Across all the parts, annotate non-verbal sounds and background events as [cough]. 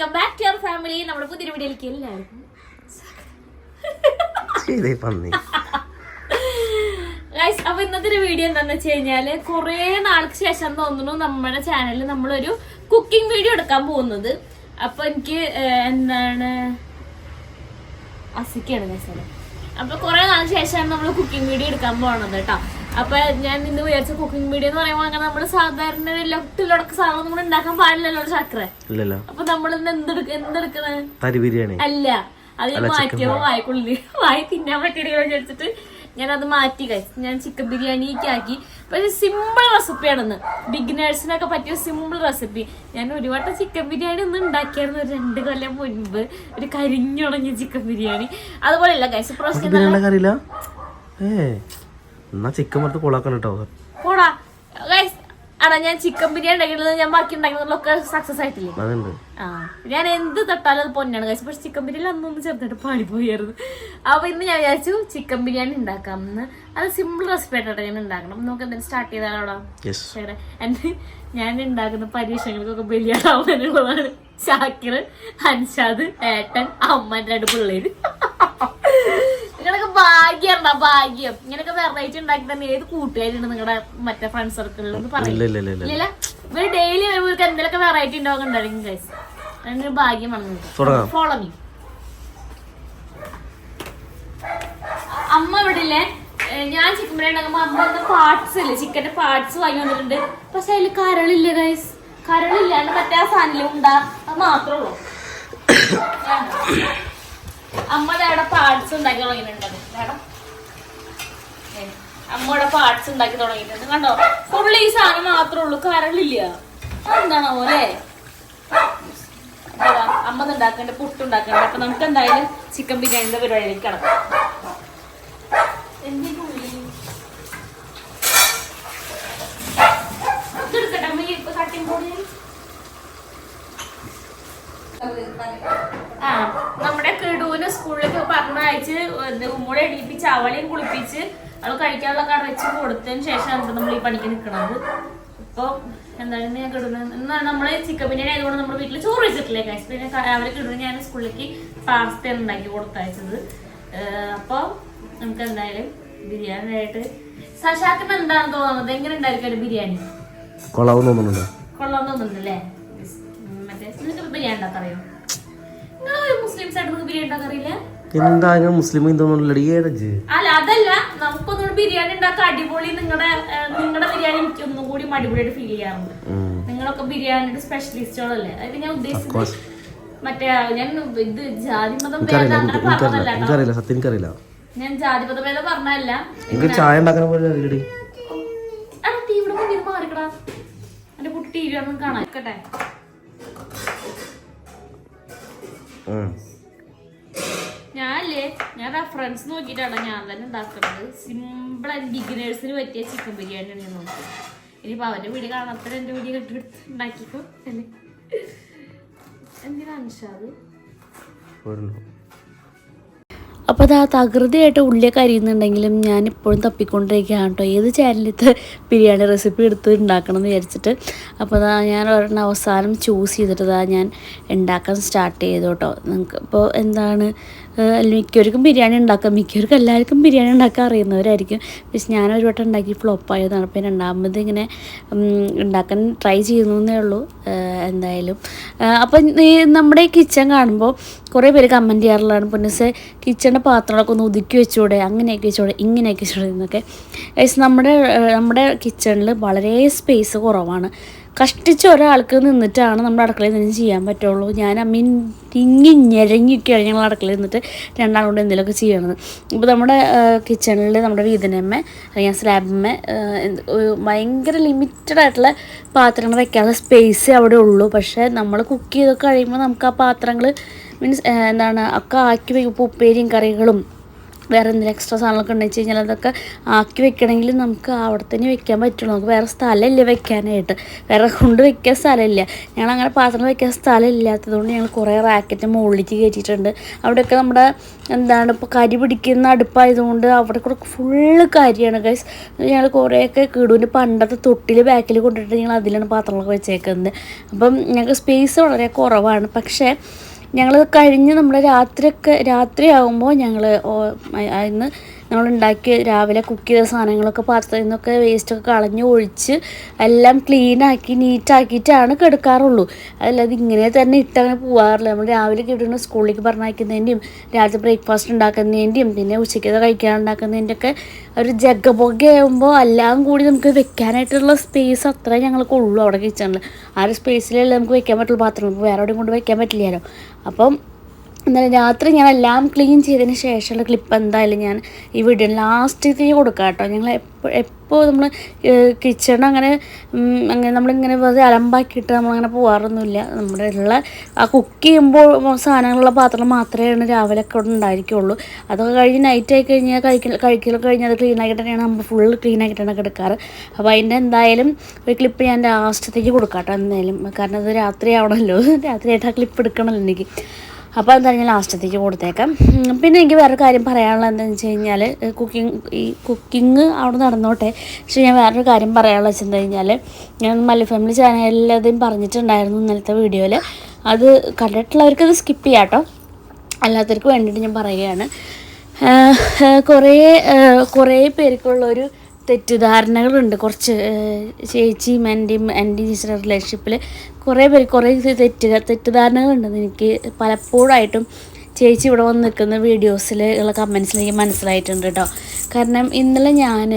Welcome back to your family നമ്മുടെ പുതിയ വീഡിയോയിലേക്ക് എല്ലാവർക്കും ഗൈസ് അപ്പൊ ഇന്നത്തെ ഒരു വീഡിയോ എന്താന്ന് വെച്ച് കഴിഞ്ഞാൽ കുറെ നാൾക്ക് ശേഷം തോന്നുന്നു നമ്മുടെ ചാനലിൽ നമ്മളൊരു കുക്കിംഗ് വീഡിയോ എടുക്കാൻ പോകുന്നത്. അപ്പൊ എനിക്ക് എന്താണ്? അസിക്കാണ് ഗൈസ് അപ്പൊ കുറെ നാൾക്ക് ശേഷമാണ് നമ്മൾ കുക്കിംഗ് വീഡിയോ എടുക്കാൻ പോകുന്നത് കേട്ടോ. അപ്പൊ ഞാൻ ഇന്ന് വിചാരിച്ച കുക്കിംഗ് വീഡിയോ എന്ന് പറയുമ്പോൾ അങ്ങനെ നമ്മൾ സാധാരണ ലൊട്ടിലൊടക്ക സാധനം നമ്മൾ ഉണ്ടാക്കാൻ പാടില്ലല്ലോ ചക്ര. ഇല്ലല്ലോ. അപ്പൊ നമ്മൾ ഇന്ന് എന്തെടുക്ക എന്തെടുക്കണേ? തരി ബിരിയാണി. അല്ല. അത് ഞാൻ മാറ്റിയപ്പോ വായക്കുള്ളിൽ വായി തിന്നാൻ പറ്റിയില്ല വിചാരിച്ചിട്ട് ഞാൻ അത് മാറ്റി കഴിച്ചു ഞാൻ ചിക്കൻ ബിരിയാണി ആക്കി. പക്ഷെ സിമ്പിൾ റെസിപ്പിയാണെന്ന് ബിഗിനേഴ്സിനൊക്കെ പറ്റിയ സിമ്പിൾ റെസിപ്പി ഞാൻ ഒരു വട്ടം ചിക്കൻ ബിരിയാണി ഒന്ന് ഉണ്ടാക്കിയായിരുന്നു ഒരു രണ്ട് കൊല്ലം മുൻപ്. ഒരു കരിഞ്ഞുണങ്ങിയ ചിക്കൻ ബിരിയാണി. അതുപോലെയല്ല കഴിച്ചു പ്രശ്നം എന്നാ ചിക്കൻ വറുത്ത് കൊളാക്കണം കേട്ടോ പോടാ. ഗൈസ് ആടാ ഞാൻ ചിക്കൻ ബിരിയാണി ഉണ്ടാക്കിയത് ഞാൻ ബാക്കി ഉണ്ടാക്കുന്നതൊക്കെ സക്സസ് ആയിട്ടില്ലേ? അതുണ്ട് ആ ഞാൻ എന്ത് തൊട്ടാലും അത് പൊന്നാണ് കഴിച്ചു പക്ഷെ ചിക്കൻ ബിരിയാണി അന്നൊന്ന് ചെറുതായിട്ട് പാടിപ്പോയായിരുന്നു. അപ്പൊ ഇന്ന് ഞാൻ വിചാരിച്ചു ചിക്കൻ ബിരിയാണി ഉണ്ടാക്കാം എന്ന് അത് സിമ്പിൾ റെസിപ്പി ആയിട്ടാണ് ഞാൻ ഉണ്ടാക്കണം നമുക്ക് എന്തെങ്കിലും സ്റ്റാർട്ട് ചെയ്താലോടാ എന്റെ ഞാൻ ഉണ്ടാക്കുന്ന പരീക്ഷണങ്ങൾക്കൊക്കെ ബലിയാടാവാനുള്ളതാണ് ഷാക്കിർ അൻഷാദ് ഏട്ടൻ അമ്മ രണ്ട് പിള്ളേര്. ഭാഗ്യണ്ട ഭാഗ്യം. ഇങ്ങനെയൊക്കെ വെറൈറ്റി ഉണ്ടാക്കി തന്നെ ഏത് കൂട്ടുകാരുണ്ട് നിങ്ങളുടെ മറ്റേ ഫ്രണ്ട് സർക്കിളിൽ എന്ന് പറയും. ഇല്ല ഇല്ല ഇല്ല ഇല്ല. ഇല്ല ഇവർ ഡെയിലി വരുമ്പോൾ എന്തെങ്കിലുമൊക്കെ വെറൈറ്റി ഉണ്ടാവും ഉണ്ടായിരിക്കും ഗൈസ് അതിനൊരു ഭാഗ്യമാണ് ഫോളോ മീ അമ്മ ഇവിടെ ഇല്ലേ? ഞാൻ ചിക്കൻ ബിരിയാണി അമ്മ വന്ന പാർട്സ് ഇല്ലേ? ചിക്കന്റെ പാർട്സ് വാങ്ങി വന്നിട്ടുണ്ട് പക്ഷെ അതിൽ കരളില്ല ഗൈസ് കരളില്ലാണ്ട് മറ്റേ ആ സാധനം ഉണ്ടാ. അത് മാത്രമേ ഉള്ളൂ. അമ്മ അവിടെ പാർട്സ് ഉണ്ടാക്കി തുടങ്ങിയിട്ടുണ്ട്. അമ്മയുടെ പാർട്സ് ഉണ്ടാക്കി തുടങ്ങിയിട്ടുണ്ട്. കണ്ടോ? ഫുള്ള് ഈ സാധനം മാത്രമേ ഉള്ളൂ. കരളില്ല. എന്താണോ പോലെ അമ്മ ഉണ്ടാക്കണ്ട പുട്ട് ഉണ്ടാക്കണ്ട അപ്പൊ നമുക്ക് എന്തായാലും ചിക്കൻ ബിരിയാണിന്റെ പരിപാടിയിലേക്ക് കിടക്കാം എന്തിനാ ഉള്ളി? ഇതെടുക്കട്ടെ അമ്മ ഈ ഇപ്പൊ cutting board ൽ? ആ നമ്മുടെ കിടൂന് സ്കൂളിലേക്ക് പറഞ്ഞയച്ച് ഉമ്മൂടെ എണീപ്പിച്ച് അവളെയും കുളിപ്പിച്ച് അവൾ കഴിക്കാനുള്ള കട വെച്ച് കൊടുത്തതിന് ശേഷമാണ് നമ്മൾ ഈ പണിക്ക് നിൽക്കുന്നത് ഇപ്പൊ എന്താണ് ഞാൻ കിടന്നത് എന്നാണ് നമ്മൾ ചിക്കൻ ബിരിയാണി ആയതുകൊണ്ട് നമ്മുടെ വീട്ടിൽ ചോറ് വെച്ചിട്ടില്ലേ കഴിച്ചു പിന്നെ രാവിലെ കിടന്ന് ഞാൻ സ്കൂളിലേക്ക് പാസ്ത ഉണ്ടാക്കി കൊടുത്തയച്ചത്. അപ്പോൾ അപ്പൊ നമുക്ക് എന്തായാലും ബിരിയാണി ആയിട്ട് സശാക്കിന് എന്താണ് തോന്നുന്നത്? എങ്ങനെ ഉണ്ടായിരിക്കും ഒരു ബിരിയാണി? കൊളാവും തോന്നുന്നുണ്ടോ? കൊള്ളാൻ തോന്നുന്നുണ്ടല്ലേ? മറ്റേ നിങ്ങൾക്ക് ബിരിയാണി ഉണ്ടാക്കറിയോ നിങ്ങൾ മുസ്ലിംസ് ആയിട്ട് നിങ്ങൾക്ക് ബിരിയാണി ഉണ്ടാക്കറിയില്ല എന്താ അങ്ങനെ മുസ്ലിം ഹിന്ദു ഏതജ് അല്ല അതല്ല. നമുക്കൊന്നുകൂടി ബിരിയാണി ഉണ്ടാക്കാൻ അടിപൊളി. നിങ്ങളുടെ നിങ്ങളുടെ ബിരിയാണി എനിക്ക് ഒന്നും കൂടി അടിപൊളിയായിട്ട് ഫീൽ ചെയ്യാറുണ്ട്. നിങ്ങളൊക്കെ ബിരിയാണിയുടെ സ്പെഷ്യലിസ്റ്റുകളല്ലേ അതായത് ഞാൻ ഉദ്ദേശിച്ചത് മറ്റേ ഞാൻ ഇത് ജാതി മതം എനിക്കറിയില്ല സത്യം എനിക്കറിയില്ല. ഞാൻ ജാതി മതം ഭേദം പറഞ്ഞല്ല എനിക്ക് ചായ ഉണ്ടാക്കാൻ പോലെ അറിയടി ഇവിടെ മുന്നിൽ മാറിക്കടാ. എന്റെ കുട്ടി ടി വി ഒന്നും കാണാൻ ഞാൻ റെഫറൻസ് നോക്കിയിട്ടാണ് ഞാൻ തന്നെ ഉണ്ടാക്കുന്നത്. സിമ്പിൾ ആൻഡ് ബിഗിനേഴ്സിന് പറ്റിയ ചിക്കൻ ബിരിയാണിയാണ് ഞാൻ നോക്കുന്നത്. ഇനിയിപ്പോൾ അവന്റെ വീട് കാണാത്ത എന്റെ വീട് കെട്ടിയെടുത്ത് ഉണ്ടാക്കിക്കോ അല്ലേ? എന്തിനാണ് പോരുന്നു. അപ്പോൾ അത് ആ തകൃതിയായിട്ട് ഉള്ളിയൊക്കെ അരിയുന്നുണ്ടെങ്കിലും ഞാൻ ഇപ്പോഴും തപ്പിക്കൊണ്ടിരിക്കുകയാണ് കേട്ടോ. ഏത് ചാനലിലത്തെ ബിരിയാണി റെസിപ്പി എടുത്ത് ഉണ്ടാക്കണം എന്ന് വിചാരിച്ചിട്ട്. അപ്പോൾ അതാ ഞാൻ ഒരെണ്ണം അവസാനം ചൂസ് ചെയ്തിട്ട് അതാ ഞാൻ ഉണ്ടാക്കാൻ സ്റ്റാർട്ട് ചെയ്തു കേട്ടോ. നിങ്ങൾക്ക് ഇപ്പോൾ എന്താണ് മിക്കവർക്കും ബിരിയാണി ഉണ്ടാക്കാം മിക്കവർക്കും എല്ലാവർക്കും ബിരിയാണി ഉണ്ടാക്കാൻ അറിയുന്നവരായിരിക്കും. പക്ഷെ ഞാൻ ഒരു വട്ടം ഉണ്ടാക്കി ഫ്ലോപ്പായതാണ് അപ്പോൾ രണ്ടാമത് ഇങ്ങനെ ഉണ്ടാക്കാൻ ട്രൈ ചെയ്യുന്നു എന്നേ ഉള്ളൂ. എന്തായാലും. അപ്പം നമ്മുടെ കിച്ചൺ കാണുമ്പോൾ കുറേ പേര് കമന്റ് ചെയ്യാറുള്ളതാണ്. പൊന്നസെ കിച്ചണിന്റെ പാത്രങ്ങളൊക്കെ ഒന്ന് ഒതുക്കി വെച്ചൂടെ അങ്ങനെയൊക്കെ വെച്ചൂടെ ഇങ്ങനെയൊക്കെ വെച്ചൂടെ എന്നൊക്കെ. നമ്മുടെ നമ്മുടെ കിച്ചണിൽ വളരെ സ്പേസ് കുറവാണ്. കഷ്ടിച്ച് ഒരാൾക്ക് നിന്നിട്ടാണ് നമ്മുടെ അടുക്കളയിൽ നിന്ന് ചെയ്യാൻ പറ്റുള്ളൂ. ഞാൻ അമ്മീൻ തിങ്ങി ഞെരങ്ങിയൊക്കെയാണ് ഞങ്ങൾ അടുക്കളയിൽ നിന്നിട്ട് രണ്ടാൾ കൊണ്ട് എന്തെങ്കിലുമൊക്കെ ചെയ്യണത് ഇപ്പോൾ നമ്മുടെ കിച്ചണിൽ നമ്മുടെ വീതനമ്മ അല്ലെങ്കിൽ സ്ലാബമ്മ ഭയങ്കര ലിമിറ്റഡ് ആയിട്ടുള്ള പാത്രങ്ങൾ വെക്കാനുള്ള സ്പേസ് അവിടെ ഉള്ളൂ. പക്ഷേ നമ്മൾ കുക്ക് ചെയ്തൊക്കെ കഴിയുമ്പോൾ നമുക്ക് ആ പാത്രങ്ങൾ മീൻസ് എന്താണ് ഒക്കെ ആക്കി വയ്ക്കും ഇപ്പോൾ ഉപ്പേരിയും കറികളും വേറെ എന്തെങ്കിലും എക്സ്ട്രാ സാധനങ്ങളൊക്കെ ഉണ്ടെന്ന് വെച്ച് കഴിഞ്ഞാൽ അതൊക്കെ ആക്കി വെക്കണമെങ്കിൽ നമുക്ക് അവിടെ തന്നെ വെക്കാൻ പറ്റുള്ളൂ. നമുക്ക് വേറെ സ്ഥലമില്ല വെക്കാനായിട്ട്. വേറെ കൊണ്ട് വെക്കാൻ സ്ഥലമില്ല. ഞങ്ങൾ അങ്ങനെ പാത്രം വെക്കാൻ സ്ഥലമില്ലാത്തതുകൊണ്ട് ഞങ്ങൾ കുറേ റാക്കറ്റ് മുകളിലേക്ക് കയറ്റിയിട്ടുണ്ട്. അവിടെയൊക്കെ നമ്മുടെ എന്താണ് ഇപ്പോൾ കരി പിടിക്കുന്ന അടുപ്പായതുകൊണ്ട് അവിടെ കൂടെ ഫുള്ള് കരിയാണ് ഗൈസ് ഞങ്ങൾ കുറേയൊക്കെ കിടുവിന്റെ പണ്ടത്തെ തൊട്ടിൽ ബാക്കിൽ കൊണ്ടിട്ട് ഞങ്ങൾ അതിലാണ് പാത്രങ്ങളൊക്കെ വെച്ചേക്കുന്നത്. അപ്പം ഞങ്ങൾക്ക് സ്പേസ് വളരെ കുറവാണ്. പക്ഷേ ഞങ്ങൾ കഴിഞ്ഞ് നമ്മൾ രാത്രിയൊക്കെ രാത്രിയാകുമ്പോൾ ഞങ്ങൾ ഇന്ന് നമ്മൾ ഉണ്ടാക്കിയ രാവിലെ കുക്ക് ചെയ്ത സാധനങ്ങളൊക്കെ പാത്രത്തിൽ നിന്നൊക്കെ വേസ്റ്റൊക്കെ കളഞ്ഞ് ഒഴിച്ച് എല്ലാം ക്ലീനാക്കി നീറ്റാക്കിയിട്ടാണ് കിടക്കാറുള്ളൂ. അതല്ലാതെ ഇങ്ങനെ തന്നെ ഇട്ടങ്ങനെ പോകാറില്ല നമ്മൾ രാവിലെ കിട്ടുന്ന സ്കൂളിലേക്ക് പറഞ്ഞയക്കുന്നതിന്റെയും രാത്രി ബ്രേക്ക്ഫാസ്റ്റ് ഉണ്ടാക്കുന്നതിന്റെയും പിന്നെ ഉച്ചയ്ക്കത് കഴിക്കാൻ ഒക്കെ ഒരു ജഗപൊകയാകുമ്പോൾ എല്ലാം കൂടി നമുക്ക് വെക്കാനായിട്ടുള്ള സ്പേസ് അത്ര ഞങ്ങൾക്ക് ഉള്ളൂ അവിടെ കിച്ചണിൽ ആ ഒരു സ്പേസിലല്ലേ നമുക്ക് വെക്കാൻ പറ്റുള്ളൂ? പാത്രങ്ങൾ വേറെ എവിടെയും കൊണ്ട് വെക്കാൻ പറ്റില്ലല്ലോ. അപ്പം എന്തായാലും രാത്രി ഞാൻ എല്ലാം ക്ലീൻ ചെയ്തതിന് ശേഷമുള്ള ക്ലിപ്പ് എന്തായാലും ഞാൻ ഈ വീഡിയോ ലാസ്റ്റ് കൊടുക്കാം കേട്ടോ. ഞങ്ങൾ എപ്പോൾ എപ്പോൾ നമ്മൾ കിച്ചൺ അങ്ങനെ അങ്ങനെ നമ്മളിങ്ങനെ വെറുതെ അലമ്പാക്കിയിട്ട് നമ്മളങ്ങനെ പോകാറൊന്നുമില്ല നമ്മുടെ ഉള്ള ആ കുക്ക് ചെയ്യുമ്പോൾ സാധനങ്ങളുള്ള പാത്രം മാത്രമേ രാവിലെ ഒക്കെ അവിടെ ഉണ്ടായിരിക്കുള്ളൂ. അതൊക്കെ കഴിഞ്ഞ് നൈറ്റ് ആയി കഴിഞ്ഞാൽ കഴിക്കൽ കഴിക്കലൊക്കെ കഴിഞ്ഞ് അത് ക്ലീൻ ആക്കിയിട്ട് തന്നെയാണ് നമ്മൾ ഫുൾ ക്ലീൻ ആക്കിയിട്ടാണ് കിടക്കാറ്. അപ്പോൾ അതിന്റെ എന്തായാലും ഒരു ക്ലിപ്പ് ഞാൻ ലാസ്റ്റത്തേക്ക് കൊടുക്കാം കേട്ടോ എന്തായാലും. കാരണം അത് രാത്രി ആവണമല്ലോ [laughs] രാത്രിയായിട്ട് ആ ക്ലിപ്പ് എടുക്കണമല്ലോ എനിക്ക്. അപ്പോൾ എന്തായാലും ഞാൻ ലാസ്റ്റത്തേക്ക് കൊടുത്തേക്കാം. പിന്നെ എനിക്ക് വേറെ കാര്യം പറയാനുള്ളത് എന്താണെന്ന് വെച്ച് കഴിഞ്ഞാൽ കുക്കിംഗ് ഈ കുക്കിംഗ് അവിടെ നടന്നോട്ടെ. പക്ഷേ ഞാൻ വേറൊരു കാര്യം പറയാനുള്ളത് വെച്ചെന്ന് കഴിഞ്ഞാൽ ഞാൻ മല്ലി ഫാമിലി ചാനലിലതും പറഞ്ഞിട്ടുണ്ടായിരുന്നു ഇന്നലത്തെ വീഡിയോയിൽ അത് കണ്ടിട്ടുള്ളവർക്ക് അത് സ്കിപ്പ് ചെയ്യാം കേട്ടോ അല്ലാത്തവർക്ക് വേണ്ടിയിട്ട് ഞാൻ പറയുകയാണ്. കുറേ കുറേ പേർക്കുള്ളൊരു തെറ്റിദ്ധാരണകളുണ്ട്. കുറച്ച് ചേച്ചിയും എന്റെയും എന്റെയും ചേച്ചിയുടെ റിലേഷൻഷിപ്പിൽ കുറേ പേര് കുറേ തെറ്റ് തെറ്റിദ്ധാരണകളുണ്ടെന്ന് എനിക്ക് പലപ്പോഴായിട്ടും ചേച്ചി ഇവിടെ വന്ന് നിൽക്കുന്ന വീഡിയോസിൽ ഉള്ള കമൻസിൽ എനിക്ക് മനസ്സിലായിട്ടുണ്ട് കേട്ടോ കാരണം ഇന്നലെ ഞാൻ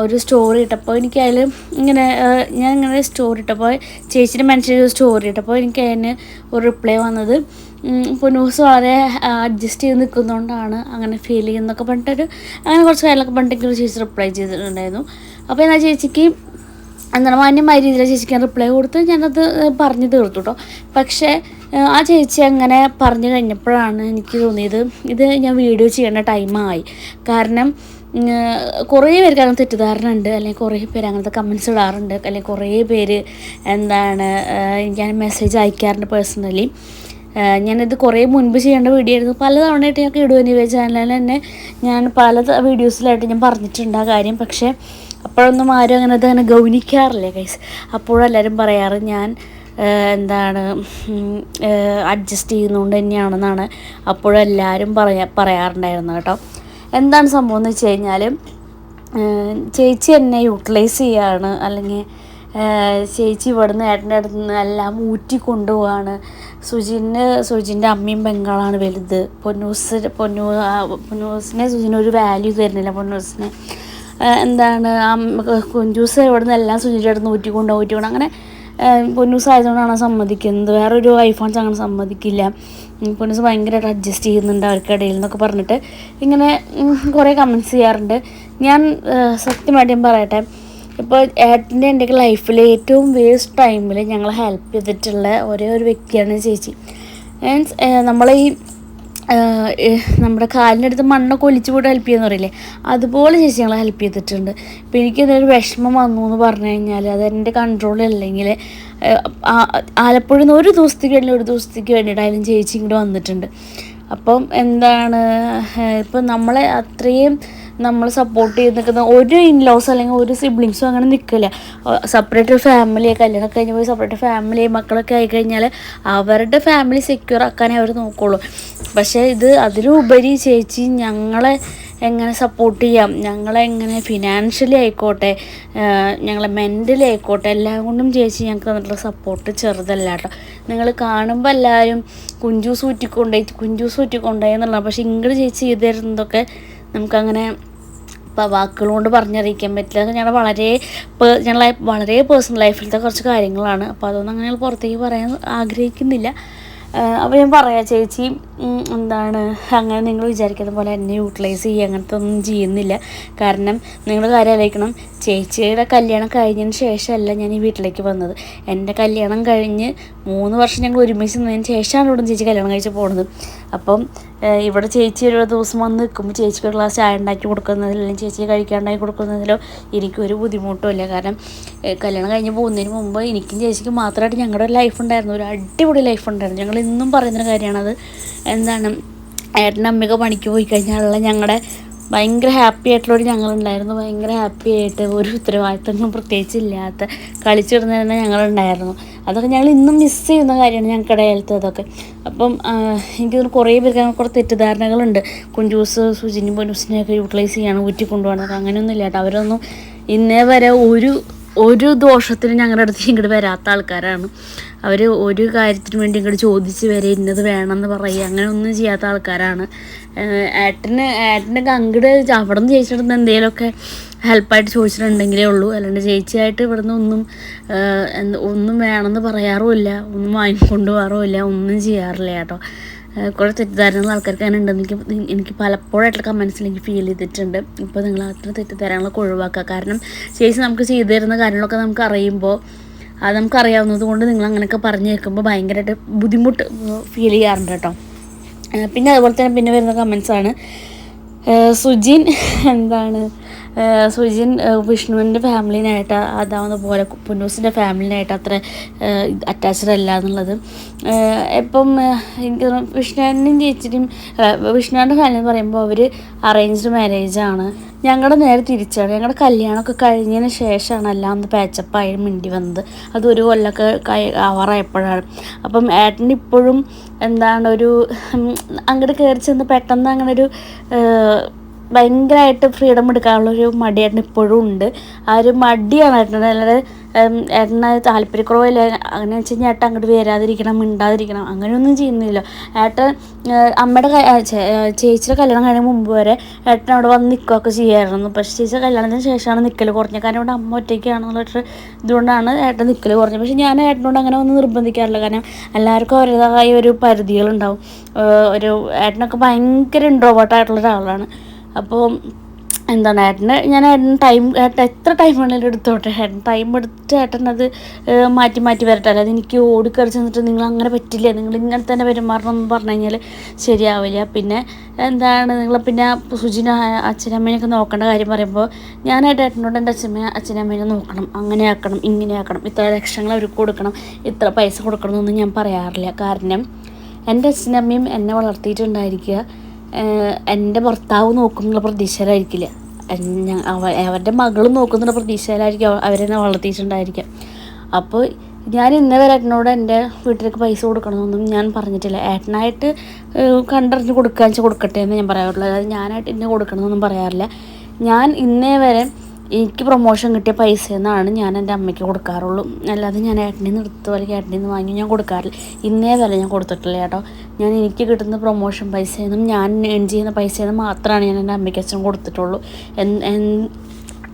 ഒരു സ്റ്റോറി ഇട്ടപ്പോൾ എനിക്ക് അതിൽ ഇങ്ങനെ ഞാൻ ഇങ്ങനെ സ്റ്റോറി ഇട്ടപ്പോൾ ചേച്ചിന്റെ മനസ്സിൽ സ്റ്റോറി ഇട്ടപ്പോൾ എനിക്ക് അതിന് ഒരു റിപ്ലൈ വന്നത് ന്യൂസ് വളരെ അഡ്ജസ്റ്റ് ചെയ്ത് നിൽക്കുന്നതുകൊണ്ടാണ് അങ്ങനെ ഫീൽ ചെയ്യുന്നൊക്കെ പറഞ്ഞിട്ടൊരു അങ്ങനെ കുറച്ച് കാര്യങ്ങളൊക്കെ പറഞ്ഞിട്ടെങ്കിലും ചേച്ചി റിപ്ലൈ ചെയ്തിട്ടുണ്ടായിരുന്നു. അപ്പോൾ എന്നാൽ ചേച്ചിക്ക് എന്താണ് മാന്യമായ രീതിയിൽ ചേച്ചിക്ക് ഞാൻ റിപ്ലൈ കൊടുത്ത് ഞാനത് പറഞ്ഞു തീർത്തു കേട്ടോ പക്ഷേ ആ ചേച്ചി അങ്ങനെ പറഞ്ഞു കഴിഞ്ഞപ്പോഴാണ് എനിക്ക് തോന്നിയത് ഇത് ഞാൻ വീഡിയോ ചെയ്യേണ്ട ടൈമായി കാരണം കുറേ പേർക്ക് അങ്ങനെ തെറ്റിദ്ധാരണ ഉണ്ട് അല്ലെങ്കിൽ കുറേ പേര് അങ്ങനത്തെ കമൻസ് ഇടാറുണ്ട് അല്ലെങ്കിൽ കുറേ പേര് എന്താണ് ഞാൻ മെസ്സേജ് അയക്കാറുണ്ട് പേഴ്സണലി ഞാനിത് കുറേ മുൻപ് ചെയ്യേണ്ട വീഡിയോ ആയിരുന്നു. പല തവണയായിട്ട് ഞാൻ ഇടുവനി ചാനലിൽ തന്നെ ഞാൻ പല വീഡിയോസിലായിട്ട് ഞാൻ പറഞ്ഞിട്ടുണ്ട് ആ കാര്യം. പക്ഷേ അപ്പോഴൊന്നും ആരും അങ്ങനെ അത് അങ്ങനെ ഗൗനിക്കാറില്ല കൈസ് അപ്പോഴെല്ലാവരും പറയാറ് ഞാൻ എന്താണ് അഡ്ജസ്റ്റ് ചെയ്യുന്നതുകൊണ്ട് തന്നെയാണെന്നാണ് അപ്പോഴെല്ലാവരും പറയാ പറയാറുണ്ടായിരുന്നു കേട്ടോ. എന്താണ് സംഭവം എന്ന് വെച്ച് കഴിഞ്ഞാൽ ചേച്ചി എന്നെ യൂട്ടിലൈസ് ചെയ്യാണ്. അല്ലെങ്കിൽ ചേച്ചി ഇവിടുന്ന് ഏട്ടന്റെ അടുത്ത് നിന്ന് എല്ലാം ഊറ്റി കൊണ്ടുപോവാണ്. സുജിന് സുജിന്റെ അമ്മയും ബംഗാളാണ് വലുത്. പൊന്നൂസ് പൊന്നു പൊന്നൂസിനെ സുജിന് ഒരു വാല്യൂ തരുന്നില്ല. പൊന്നൂസിനെ എന്താണ് കുഞ്ചൂസ് ഇവിടുന്ന് എല്ലാം സുജിന്റെ അടുത്ത് നിന്ന് ഊറ്റി കൊണ്ട് അങ്ങനെ പൊന്നൂസ് ആയതുകൊണ്ടാണ് സമ്മതിക്കുന്നത്. വേറൊരു ഐഫോൺസ് അങ്ങനെ സമ്മതിക്കില്ല. പൊന്നൂസ് ഭയങ്കരമായിട്ട് അഡ്ജസ്റ്റ് ചെയ്യുന്നുണ്ട് അവർക്കിടയിൽ എന്നൊക്കെ പറഞ്ഞിട്ട്. ഇങ്ങനെ കുറേ കമൻസ് ചെയ്യാറുണ്ട്. ഞാൻ സത്യമായിട്ടും പറയട്ടെ. ഇപ്പോൾ ഏട്ടന്റെ എന്റെ ലൈഫിൽ ഏറ്റവും വേസ്റ്റ് ടൈമിൽ ഞങ്ങൾ ഹെൽപ്പ് ചെയ്തിട്ടുള്ള ഒരേ ഒരു വ്യക്തിയാണ് ചേച്ചി. മീൻസ് നമ്മളെ ഈ നമ്മുടെ കാലിന്റെ അടുത്ത് മണ്ണൊക്കെ ഒലിച്ചു പോയിട്ട് ഹെൽപ്പ് ചെയ്യുന്ന പറയില്ലേ? അതുപോലെ ചേച്ചി ഞങ്ങളെ ഹെൽപ്പ് ചെയ്തിട്ടുണ്ട്. ഇപ്പം എനിക്ക് എന്തൊരു വിഷമം വന്നു എന്ന് പറഞ്ഞു കഴിഞ്ഞാൽ അത് എന്റെ കൺട്രോളിലല്ലെങ്കിൽ ആലപ്പുഴയിൽ നിന്ന് ഒരു ദിവസത്തേക്ക് വേണ്ടി ഒരു ദിവസത്തേക്ക് വേണ്ടിയിട്ടായാലും ചേച്ചി ഇങ്ങോട്ട് വന്നിട്ടുണ്ട്. അപ്പം എന്താണ് ഇപ്പം നമ്മളെ അത്രയും നമ്മൾ സപ്പോർട്ട് ചെയ്ത് നിൽക്കുന്ന ഒരു ഇൻലോസ് അല്ലെങ്കിൽ ഒരു സിബ്ലിങ്സും അങ്ങനെ നിൽക്കില്ല. സെപ്പറേറ്റ് ഫാമിലി കല്യാണം കഴിഞ്ഞ് പോയി സെപ്പറേറ്റ് ഫാമിലി മക്കളൊക്കെ ആയി കഴിഞ്ഞാൽ അവരുടെ ഫാമിലി സെക്യൂർ ആക്കാനേ അവർ നോക്കുള്ളൂ. പക്ഷേ ഇത് അതിലുപരി ചേച്ചി ഞങ്ങളെ എങ്ങനെ സപ്പോർട്ട് ചെയ്യാം? ഞങ്ങളെ എങ്ങനെ ഫിനാൻഷ്യലി ആയിക്കോട്ടെ ഞങ്ങളെ മെന്റലി ആയിക്കോട്ടെ എല്ലാം കൊണ്ടും ചേച്ചി ഞങ്ങൾക്ക് തന്നിട്ടുള്ള സപ്പോർട്ട് ചെറുതല്ല കേട്ടോ. നിങ്ങൾ കാണുമ്പോൾ എല്ലാവരും കുഞ്ചൂസ് ഊറ്റിക്കൊണ്ടേ കുഞ്ചൂസ് ഊറ്റിക്കൊണ്ടേ എന്നുള്ള പക്ഷേ ഇങ്ങോട്ട് ചേച്ചി ചെയ്ത് തരുന്നതൊക്കെ നമുക്കങ്ങനെ ഇപ്പോൾ വാക്കുകൾ കൊണ്ട് പറഞ്ഞറിയിക്കാൻ പറ്റില്ല. അത് ഞങ്ങളുടെ വളരെ പേ- ഞങ്ങളെ വളരെ പേഴ്സണൽ ലൈഫിലത്തെ കുറച്ച് കാര്യങ്ങളാണ്. അപ്പോൾ അതൊന്നും അങ്ങനെ പുറത്തേക്ക് പറയാൻ ആഗ്രഹിക്കുന്നില്ല. അപ്പോൾ ഞാൻ പറയാം ചേച്ചി എന്താണ് അങ്ങനെ നിങ്ങൾ വിചാരിക്കുന്ന പോലെ എന്നെ യൂട്ടിലൈസ് ചെയ്യുക അങ്ങനത്തെ ഒന്നും ചെയ്യുന്നില്ല. കാരണം നിങ്ങൾ കാര്യം ആലോചിക്കണം. ചേച്ചിയുടെ കല്യാണം കഴിഞ്ഞതിന് ശേഷമല്ല ഞാൻ ഈ വീട്ടിലേക്ക് വന്നത്. എന്റെ കല്യാണം കഴിഞ്ഞ് മൂന്ന് വർഷം ഞങ്ങൾ ഒരുമിച്ച് നിന്നതിന് ശേഷമാണ് ഇവിടെ ചേച്ചി കല്യാണം കഴിച്ച് പോകുന്നത് അപ്പം ഇവിടെ ചേച്ചി ഒരു ദിവസം വന്ന് നിൽക്കുമ്പോൾ ചേച്ചിക്ക് ഒരു ഗ്ലാസ് ചായ ഉണ്ടാക്കി കൊടുക്കുന്നതിലോ അല്ലെങ്കിൽ ചേച്ചി കഴിക്കാണ്ടാക്കി കൊടുക്കുന്നതിലോ എനിക്കൊരു ബുദ്ധിമുട്ടും ഇല്ല. കാരണം കല്യാണം കഴിഞ്ഞ് പോകുന്നതിന് മുമ്പ് എനിക്കും ചേച്ചിക്കും മാത്രമായിട്ട് ഞങ്ങളുടെ ലൈഫ് ഉണ്ടായിരുന്നു. ഒരു അടിപൊളി ലൈഫ് ഉണ്ടായിരുന്നു. ഞങ്ങൾ ഇന്നും പറയുന്നൊരു കാര്യമാണത്. എന്താണ് ഏട്ടന്റെ അമ്മയൊക്കെ പണിക്ക് പോയി കഴിഞ്ഞാലുള്ള ഞങ്ങളുടെ ഭയങ്കര ഹാപ്പി ആയിട്ടുള്ളൊരു ഞങ്ങളുണ്ടായിരുന്നു. ഭയങ്കര ഹാപ്പി ആയിട്ട് ഒരു ഉത്തരവാദിത്തങ്ങളും പ്രത്യേകിച്ച് ഇല്ലാത്ത കളിച്ചിടുന്ന തന്നെ ഞങ്ങളുണ്ടായിരുന്നു. അതൊക്കെ ഞങ്ങൾ ഇന്നും മിസ് ചെയ്യുന്ന കാര്യമാണ് ഞങ്ങൾക്ക് കാലത്ത് അതൊക്കെ. അപ്പം എനിക്ക് കുറേ പേർക്ക് അങ്ങനെ കുറേ തെറ്റിദ്ധാരണകളുണ്ട്. കുഞ്ചൂസ് സുജിനും പൊന്നൂസിനെയൊക്കെ യൂട്ടിലൈസ് ചെയ്യാണ് ഊറ്റി കൊണ്ടുപോകണതൊക്കെ അങ്ങനെയൊന്നും ഇല്ല കേട്ടോ. അവരൊന്നും ഇന്നേ വരെ ഒരു ഒരു ദോഷത്തിനും ഞങ്ങളുടെ അടുത്ത് ഇങ്ങോട്ട് വരാത്ത ആൾക്കാരാണ്. അവർ ഒരു കാര്യത്തിന് വേണ്ടി ഇങ്ങോട്ട് ചോദിച്ച് വരെ ഇന്നത് വേണമെന്ന് പറയുക അങ്ങനെ ഒന്നും ചെയ്യാത്ത ആൾക്കാരാണ്. ഏട്ടന് ഏട്ടന്റെ അങ്ങോട്ട് അവിടെ നിന്ന് ചേച്ചിയുടെ എന്തെങ്കിലുമൊക്കെ ഹെൽപ്പായിട്ട് ചോദിച്ചിട്ടുണ്ടെങ്കിലേ ഉള്ളൂ. അല്ലാണ്ട് ചേച്ചിയായിട്ട് ഇവിടെ നിന്ന് ഒന്നും ഒന്നും വേണമെന്ന് പറയാറുമില്ല ഒന്നും വാങ്ങിക്കൊണ്ടു പോകാറുമില്ല ഒന്നും ചെയ്യാറില്ല കേട്ടോ. കുറേ തെറ്റിദ്ധാരണകൾ ആൾക്കാർക്ക് അങ്ങനെ ഉണ്ടെന്ന് എനിക്ക് എനിക്ക് പലപ്പോഴായിട്ടുള്ള കമൻസിൽ എനിക്ക് ഫീൽ ചെയ്തിട്ടുണ്ട്. ഇപ്പോൾ നിങ്ങൾ അത്ര തെറ്റിദ്ധാരണകളൊക്കെ ഒഴിവാക്കുക. കാരണം ചേച്ചി നമുക്ക് ചെയ്തു തരുന്ന കാര്യങ്ങളൊക്കെ നമുക്ക് അറിയുമ്പോൾ അത് നമുക്കറിയാവുന്നത് കൊണ്ട് നിങ്ങൾ അങ്ങനെയൊക്കെ പറഞ്ഞു കേൾക്കുമ്പോൾ ഭയങ്കരമായിട്ട് ബുദ്ധിമുട്ട് ഫീൽ ചെയ്യാറുണ്ട് കേട്ടോ. പിന്നെ അതുപോലെ തന്നെ പിന്നെ വരുന്ന കമൻസാണ് സുജിൻ എന്താണ്? സുജിൻ വിഷ്ണുവിന്റെ ഫാമിലിനായിട്ട് അതാവുന്ന പോലെ പുന്നൂസിന്റെ ഫാമിലിനായിട്ട് അത്ര അറ്റാച്ച്ഡ് അല്ല എന്നുള്ളത്. ഇപ്പം എനിക്ക് വിഷ്ണുവിന്റെയും ചേച്ചിയും വിഷ്ണുവിന്റെ ഫാമിലി എന്ന് പറയുമ്പോൾ അവർ അറേഞ്ച്ഡ് മാരേജാണ് ഞങ്ങളുടെ നേരെ തിരിച്ചാണ്. ഞങ്ങളുടെ കല്യാണമൊക്കെ കഴിഞ്ഞതിന് ശേഷമാണ് എല്ലാം ഒന്ന് പാച്ചപ്പായി മിണ്ടി വന്നത്. അത് ഒരു കൊല്ലമൊക്കെ കൈ ആവാറായപ്പോഴാണ്. അപ്പം ഏട്ടന്റെ ഇപ്പോഴും എന്താണ് ഒരു അങ്ങോട്ട് കയറി ചെന്ന് പെട്ടെന്ന് അങ്ങനെ ഒരു ഭയങ്കരമായിട്ട് ഫ്രീഡം എടുക്കാനുള്ളൊരു മടിയാണ് ഇപ്പോഴും ഉണ്ട്. ആ ഒരു മടിയാണ് ഏട്ടന്റെ അല്ലാതെ ഏട്ടന് താല്പര്യക്കുറവില്ല അങ്ങനെ വെച്ച് കഴിഞ്ഞാൽ ഏട്ടൻ അങ്ങോട്ട് വരാതിരിക്കണം മിണ്ടാതിരിക്കണം അങ്ങനെയൊന്നും ചെയ്യുന്നില്ല. ഏട്ടൻ അമ്മയുടെ ചേച്ചിയുടെ കല്യാണം കഴിഞ്ഞ മുമ്പ് വരെ ഏട്ടൻ അവിടെ വന്ന് നിൽക്കുകയൊക്കെ ചെയ്യായിരുന്നു. പക്ഷേ ചേച്ചിയുടെ കല്യാണത്തിന് ശേഷമാണ് നിൽക്കൽ കുറഞ്ഞത്. കാരണം ഇവിടെ അമ്മ ഒറ്റയ്ക്കാണെന്നുള്ളൊരു ഇതുകൊണ്ടാണ് ഏട്ടൻ നിൽക്കൽ കുറഞ്ഞത്. പക്ഷേ ഞാൻ ഏട്ടനോട് അങ്ങനെ ഒന്നും നിർബന്ധിക്കാറില്ല. കാരണം എല്ലാവർക്കും അവരുടേതായ ഒരു പരിധികളുണ്ടാവും. ഒരു ഏട്ടനൊക്കെ ഭയങ്കര ഇൻട്രോവേർട്ടായിട്ടുള്ള ഒരാളാണ്. അപ്പോൾ എന്താണ് ഏട്ടന് ഞാൻ ഏട്ടൻ ടൈം ഏട്ടൻ എത്ര ടൈം വേണമെങ്കിലും എടുത്തോട്ടെ. ഏട്ടൻ ടൈം എടുത്തിട്ട് ഏട്ടൻ അത് മാറ്റി മാറ്റി വരട്ടെ. അല്ലാതെ എനിക്ക് ഓടിക്കറി ചെന്നിട്ട് നിങ്ങൾ അങ്ങനെ പറ്റില്ല? നിങ്ങൾ ഇങ്ങനെ തന്നെ പെരുമാറണം എന്ന് പറഞ്ഞു കഴിഞ്ഞാൽ ശരിയാവില്ല. പിന്നെ എന്താണ് നിങ്ങൾ പിന്നെ സുജിന അച്ഛനമ്മേനെയൊക്കെ നോക്കേണ്ട കാര്യം പറയുമ്പോൾ ഞാനായിട്ട് ഏട്ടനോട് എന്റെ അച്ഛമ്മ അച്ഛനമ്മേനെ നോക്കണം. അങ്ങനെ ആക്കണം ഇങ്ങനെ ആക്കണം. ഇത്ര ലക്ഷങ്ങൾ അവർക്ക് കൊടുക്കണം. ഇത്ര പൈസ കൊടുക്കണം എന്നൊന്നും ഞാൻ പറയാറില്ല. കാരണം എന്റെ അച്ഛനമ്മയും എന്നെ വളർത്തിയിട്ടുണ്ടായിരിക്കുക. എന്റെ ഭർത്താവ് നോക്കുന്നുള്ള പ്രതീക്ഷയിലായിരിക്കില്ല. അവരുടെ മകളും നോക്കുന്നുള്ള പ്രതീക്ഷയിലായിരിക്കും അവ- അവരെന്നെ വളർത്തിയിട്ടുണ്ടായിരിക്കാം അപ്പോൾ ഞാൻ ഇന്നേ വരെ ഏട്ടനോട് എന്റെ വീട്ടിലേക്ക് പൈസ കൊടുക്കണമെന്നൊന്നും ഞാൻ പറഞ്ഞിട്ടില്ല. ഏട്ടനായിട്ട് കണ്ടറിഞ്ഞ് കൊടുക്കാൻ വെച്ചാൽ കൊടുക്കട്ടെ എന്ന് ഞാൻ പറയാറുള്ളൂ. അതായത് ഞാനായിട്ട് ഇന്നെ കൊടുക്കണമെന്നൊന്നും പറയാറില്ല. ഞാൻ ഇന്നേ വരെ എനിക്ക് പ്രൊമോഷൻ കിട്ടിയ പൈസ എന്നാണ് ഞാൻ എന്റെ അമ്മയ്ക്ക് കൊടുക്കാറുള്ളൂ. അല്ലാതെ ഞാൻ ഏട്ടനിൽ നിന്ന് എടുത്തു അല്ലെങ്കിൽ ഏട്ടനിൽ നിന്ന് വാങ്ങി ഞാൻ കൊടുക്കാറില്ല. ഇന്നേ വരെ ഞാൻ കൊടുത്തിട്ടില്ല കേട്ടോ. ഞാൻ എനിക്ക് കിട്ടുന്ന പ്രൊമോഷൻ പൈസയിൽ നിന്നും ഞാൻ ഏൺ ചെയ്യുന്ന പൈസയിൽ നിന്ന് മാത്രമാണ് ഞാൻ എന്റെ അമ്മയ്ക്ക് അച്ഛനും കൊടുത്തിട്ടുള്ളൂ.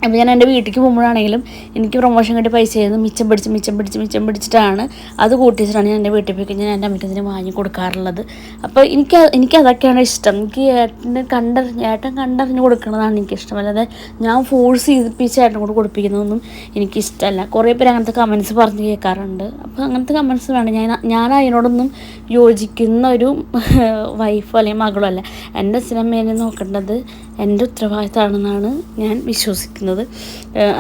അപ്പോൾ ഞാൻ എന്റെ വീട്ടിലേക്ക് പോകുമ്പോഴാണെങ്കിലും എനിക്ക് പ്രൊമോഷൻ കിട്ടിയ പൈസയിൽ നിന്ന് മിച്ചം പിടിച്ച് മിച്ചം പിടിച്ച് മിച്ചം പിടിച്ചിട്ടാണ് അത് കൂട്ടിച്ചിട്ടാണ് ഞാൻ എന്റെ വീട്ടിൽ പോയി ഞാൻ എന്റെ അമ്മയ്ക്ക് ഇതിന് വാങ്ങി കൊടുക്കാറുള്ളത്. അപ്പോൾ എനിക്ക് എനിക്ക് അതൊക്കെയാണ് ഇഷ്ടം. എനിക്ക് ഏട്ടന് കണ്ടറിഞ്ഞ് ഏട്ടൻ കണ്ടറിഞ്ഞ് കൊടുക്കുന്നതാണ് എനിക്കിഷ്ടം അല്ലാതെ ഞാൻ ഫോഴ്സ് ചെയ്തിപ്പിച്ച് ഏട്ടൻ കൊണ്ട് കൊടുപ്പിക്കുന്നതൊന്നും എനിക്കിഷ്ടമല്ല. കുറേ പേര് അങ്ങനത്തെ കമൻസ് പറഞ്ഞ് കേൾക്കാറുണ്ട്. അപ്പോൾ അങ്ങനത്തെ കമൻസ് വേണം. ഞാൻ ഞാൻ അതിനോടൊന്നും യോജിക്കുന്ന ഒരു [laughs] വൈഫോ അല്ലെങ്കിൽ മകളോ അല്ല. എന്റെ സിനിമേനെ നോക്കേണ്ടത് എന്റെ ഉത്തരവാദിത്തമാണെന്നാണ് ഞാൻ വിശ്വസിക്കുന്നത്.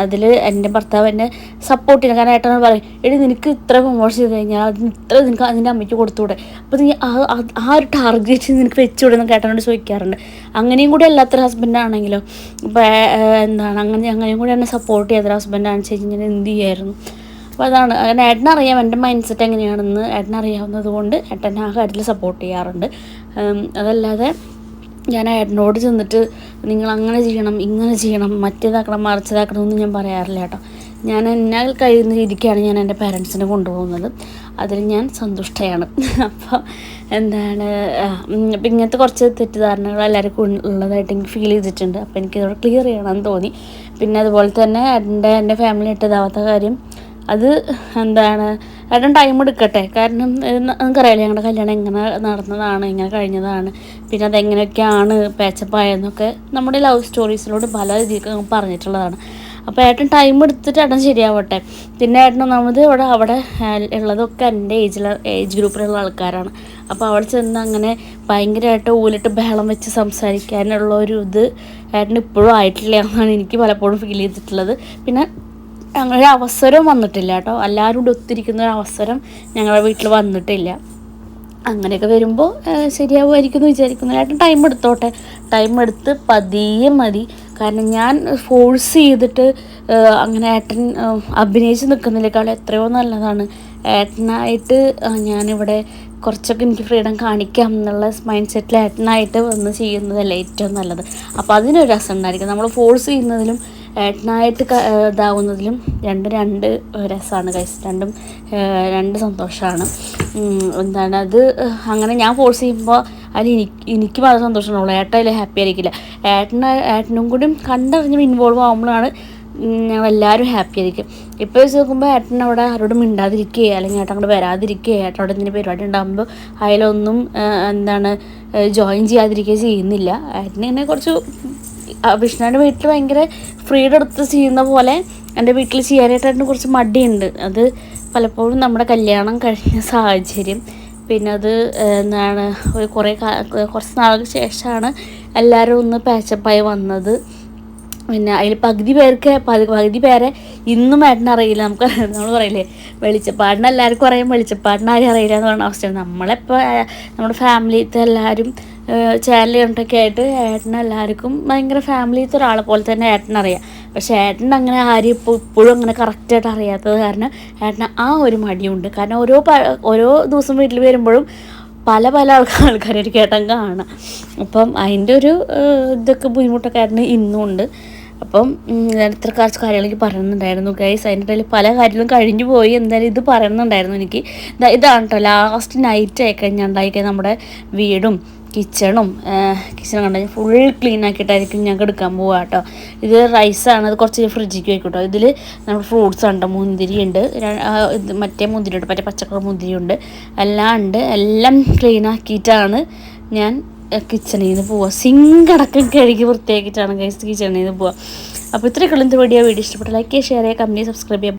അതിൽ എന്റെ ഭർത്താവ് എന്നെ സപ്പോർട്ട് ചെയ്യണം. കാരണം ഏട്ടൻ പറയും എടി നിനക്ക് ഇത്ര പ്രൊമോഷൻ ചെയ്ത് കഴിഞ്ഞാൽ അതിന് ഇത്ര നിനക്ക് അതിന്റെ അമ്മയ്ക്ക് കൊടുത്തുകൂടെ അപ്പോൾ നീ ആ ഒരു ടാർഗറ്റ് നിനക്ക് വെച്ചുകൂടെ എന്നൊക്കെ ഏട്ടനോട് ചോദിക്കാറുണ്ട്. അങ്ങനെയും കൂടി അല്ലാത്തൊരു ഹസ്ബൻഡാണെങ്കിലോ ഇപ്പോൾ എന്താണ് അങ്ങനെ അങ്ങനെയും കൂടി എന്നെ സപ്പോർട്ട് ചെയ്തൊരു ഹസ്ബൻഡാണെന്ന് വെച്ച് കഴിഞ്ഞാൽ എന്ത് ചെയ്യായിരുന്നു? അപ്പോൾ അതാണ്. അങ്ങനെ ഏട്ടനറിയാം എന്റെ മൈൻഡ് സെറ്റ് എങ്ങനെയാണെന്ന്. ഏട്ടനറിയാവുന്നത് കൊണ്ട് ഏട്ടൻ ആ കാര്യത്തിൽ സപ്പോർട്ട് ചെയ്യാറുണ്ട്. അതല്ലാതെ ഞാൻ ഏട്ടനോട് ചെന്നിട്ട് നിങ്ങൾ അങ്ങനെ ചെയ്യണം ഇങ്ങനെ ചെയ്യണം മറ്റേതാക്കണം മറിച്ചതാക്കണം ഒന്നും ഞാൻ പറയാറില്ല കേട്ടോ. ഞാൻ എന്നാൽ കഴിയുന്ന രീതിക്കാണ് ഞാൻ എന്റെ പാരൻസിനെ കൊണ്ടുപോകുന്നത്. അതിൽ ഞാൻ സന്തുഷ്ടയാണ്. [laughs] അപ്പോൾ എന്താണ് ആ, അപ്പം ഇങ്ങനത്തെ കുറച്ച് തെറ്റിദ്ധാരണകൾ എല്ലാവർക്കും ഉള്ളതായിട്ട് എനിക്ക് ഫീൽ ചെയ്തിട്ടുണ്ട്. അപ്പോൾ എനിക്കിതോടെ ക്ലിയർ ചെയ്യണമെന്ന് തോന്നി. പിന്നെ അതുപോലെ തന്നെ എന്റെ എന്റെ ഫാമിലി ഇട്ടതാവാത്ത കാര്യം അത് എന്താണ് ഏട്ടൻ ടൈം എടുക്കട്ടെ. കാരണം നിങ്ങൾക്കറിയാലോ ഞങ്ങളുടെ കല്യാണം എങ്ങനെ നടന്നതാണ് എങ്ങനെ കഴിഞ്ഞതാണ് പിന്നെ അതെങ്ങനെയൊക്കെയാണ് പേച്ചപ്പായെന്നൊക്കെ നമ്മുടെ ലവ് സ്റ്റോറീസിനോട് പല രീതിക്ക് പറഞ്ഞിട്ടുള്ളതാണ്. അപ്പോൾ ഏട്ടൻ ടൈം എടുത്തിട്ട് ഏട്ടൻ ശരിയാവട്ടെ. പിന്നെ ഏട്ടൻ ഒന്നാമത് ഇവിടെ അവിടെ ഉള്ളതൊക്കെ എന്റെ ഏജിൽ ഏജ് ഗ്രൂപ്പിലുള്ള ആൾക്കാരാണ്. അപ്പോൾ അവിടെ ചെന്ന് അങ്ങനെ ഭയങ്കരമായിട്ട് ഊലിട്ട് ബഹളം വെച്ച് സംസാരിക്കാനുള്ള ഒരു ഇത് ഏട്ടൻ ഇപ്പോഴും ആയിട്ടില്ല എന്നാണ് എനിക്ക് പലപ്പോഴും ഫീൽ ചെയ്തിട്ടുള്ളത്. പിന്നെ ഒരു അവസരം വന്നിട്ടില്ല കേട്ടോ. എല്ലാവരും കൂടി ഒത്തിരിക്കുന്ന ഒരു അവസരം ഞങ്ങളുടെ വീട്ടിൽ വന്നിട്ടില്ല. അങ്ങനെയൊക്കെ വരുമ്പോൾ ശരിയാവുമായിരിക്കും എന്ന് വിചാരിക്കുന്നു. ടൈം എടുത്തോട്ടെ. ടൈം എടുത്ത് പതിയെ മതി. കാരണം ഞാൻ ഫോഴ്സ് ചെയ്തിട്ട് അങ്ങനെ ഏട്ടൻ അഭിനയിച്ച് നിൽക്കുന്നതിനേക്കാൾ എത്രയോ നല്ലതാണ്. ഏട്ടനായിട്ട് ഞാനിവിടെ കുറച്ചൊക്കെ എനിക്ക് ഫ്രീഡം കാണിക്കാം എന്നുള്ള മൈൻഡ് സെറ്റിൽ ഏട്ടനായിട്ട് വന്ന് ചെയ്യുന്നതല്ലേ ഏറ്റവും നല്ലത്. അപ്പോൾ അതിനൊരു രസം ഉണ്ടായിരിക്കും. നമ്മൾ ഫോഴ്സ് ചെയ്യുന്നതിലും ഏട്ടനായിട്ട് ഇതാവുന്നതിലും രണ്ടും രണ്ട് രസമാണ് കൈസ് രണ്ടും രണ്ട് സന്തോഷമാണ്. എന്താണ് അത് അങ്ങനെ ഞാൻ ഫോഴ്സ് ചെയ്യുമ്പോൾ അതിൽ എനിക്ക് എനിക്ക് വളരെ സന്തോഷമുള്ളൂ ഏട്ടൻ അതിൽ ഹാപ്പി ആയിരിക്കില്ല. ഏട്ടന് ഏട്ടനും കൂടി കണ്ടറിഞ്ഞ് ഇൻവോൾവ് ആകുമ്പോഴാണ് ഞങ്ങളെല്ലാവരും ഹാപ്പി ആയിരിക്കും. ഇപ്പോൾ വെച്ച് നോക്കുമ്പോൾ ഏട്ടൻ അവിടെ ആരോടും മിണ്ടാതിരിക്കുകയോ അല്ലെങ്കിൽ ഏട്ടൻ അങ്ങോട്ട് വരാതിരിക്കുകയോ ഏട്ടൻ അവിടെ എന്തെങ്കിലും പരിപാടി ഉണ്ടാകുമ്പോൾ അതിലൊന്നും എന്താണ് ജോയിൻ ചെയ്യാതിരിക്കുകയോ ചെയ്യുന്നില്ല. ഏട്ടനിങ്ങനെ കുറച്ച് വിഷ്ണുവിന്റെ വീട്ടിൽ ഭയങ്കര ഫ്രീഡം എടുത്ത് ചെയ്യുന്ന പോലെ എന്റെ വീട്ടിൽ ചെയ്യാനായിട്ടായിട്ട് കുറച്ച് മടിയുണ്ട്. അത് പലപ്പോഴും നമ്മുടെ കല്യാണം കഴിഞ്ഞ സാഹചര്യം. പിന്നെ അത് എന്താണ് ഒരു കുറേ കുറച്ച് നാളുകൾക്ക് ശേഷമാണ് എല്ലാവരും ഒന്ന് പാച്ചപ്പായി വന്നത്. പിന്നെ അതിൽ പകുതി പേർക്ക് പകുതി പേരെ ഇന്നും ഏട്ടനെ അറിയില്ല. നമുക്ക് നമ്മൾ പറയില്ലേ വെളിച്ചപ്പാടിന് എല്ലാവർക്കും അറിയാം വെളിച്ചപ്പാടിന് ആരും അറിയില്ല എന്ന് പറഞ്ഞ അവസ്ഥയാണ്. നമ്മളെപ്പോൾ നമ്മുടെ ഫാമിലിത്തെ എല്ലാവരും ചാനൽ കണ്ടൊക്കെ ആയിട്ട് ഏട്ടനെ എല്ലാവർക്കും ഭയങ്കര ഫാമിലിത്തെ ഒരാളെ പോലെ തന്നെ ഏട്ടനറിയാം പക്ഷേ ഏട്ടൻ അങ്ങനെ ആരും ഇപ്പോൾ ഇപ്പോഴും അങ്ങനെ കറക്റ്റായിട്ട് അറിയാത്തത് കാരണം ഏട്ടന് ആ ഒരു മടിയുണ്ട്. കാരണം ഓരോ ഓരോ ദിവസം വീട്ടിൽ വരുമ്പോഴും പല പല ആൾക്കാർ ആൾക്കാരായിരിക്കും ഏട്ടൻ കാണാം. അപ്പം അതിന്റെ ഒരു ഇതൊക്കെ ബുദ്ധിമുട്ടൊക്കെ ഏട്ടന് ഇന്നും ഉണ്ട്. അപ്പം ഇത്ര കുറച്ച് കാര്യങ്ങൾ എനിക്ക് പറയുന്നുണ്ടായിരുന്നു ഗൈസ് അതിന്റെ ഇടയിൽ പല കാര്യങ്ങളും കഴിഞ്ഞു പോയി. എന്തായാലും ഇത് പറയുന്നുണ്ടായിരുന്നു എനിക്ക്. ഇതാണ് കേട്ടോ ലാസ്റ്റ് നൈറ്റ് ആയി കഴിഞ്ഞാൽ ഉണ്ടായിക്കഴിഞ്ഞാൽ നമ്മുടെ വീടും കിച്ചണും കിച്ചണും കണ്ടു? ഫുൾ ക്ലീൻ ആക്കിയിട്ടായിരിക്കും ഞങ്ങൾക്ക് എടുക്കാൻ പോവുക കേട്ടോ. ഇത് റൈസാണ് അത് കുറച്ച് ഫ്രിഡ്ജിക്ക് വയ്ക്കും കേട്ടോ. ഇതിൽ നമ്മൾ ഫ്രൂട്ട്സ് ഉണ്ട് മുന്തിരി ഉണ്ട് മറ്റേ മുന്തിരി ഉണ്ട് മറ്റേ പച്ചക്കറി മുന്തിരി ഉണ്ട്. എല്ലാം ഉണ്ട്. എല്ലാം ക്ലീൻ ആക്കിയിട്ടാണ് ഞാൻ കിച്ചണിൽ നിന്ന് പോവുക. സിങ്ക് അടക്കം കഴുകി വൃത്തിയാക്കിയിട്ടാണ് കിച്ചണിൽ നിന്ന് പോവുക. അപ്പോൾ ഇത്രയൊക്കെ വീഡിയോ വീഡിയോ ഇഷ്ടപ്പെട്ട ലൈക്ക് ചെയ്യുക ഷെയർ ചെയ്യുക കമ്പനി സബ്സ്ക്രൈബ് ചെയ്യുക